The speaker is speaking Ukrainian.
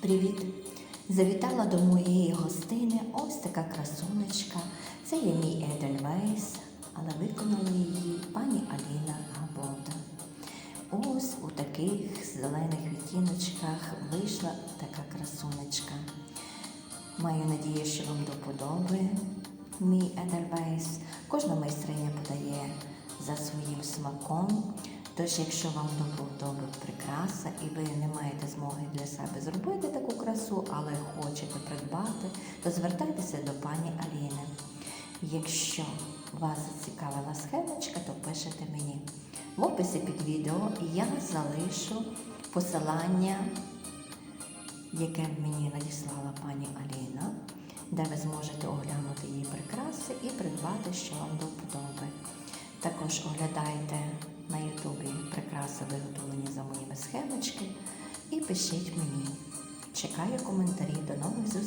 Привіт! Завітала до моєї гостини ось така красунечка. Це є мій Едельвейс, але виконала її пані Аліна Габота. Ось у таких зелених відтіночках вийшла така красунечка. Маю надію, що вам до вподоби мій Едельвейс. Кожна майстриня подає за своїм смаком. Тож, якщо вам до вподоби прикраса і ви не маєте змоги для себе зробити таку красу, але хочете придбати, то звертайтеся до пані Аліни. Якщо вас зацікавила схемочка, то пишете мені. В описі під відео я залишу посилання яке мені надіслала пані Аліна, де ви зможете оглянути її прикраси і придбати, що вам до вподоби. Також оглядайте на Ютубі прикраси, виготовлені за моїми схемочки, і пишіть мені. Чекаю коментарі. До нових зустрічей.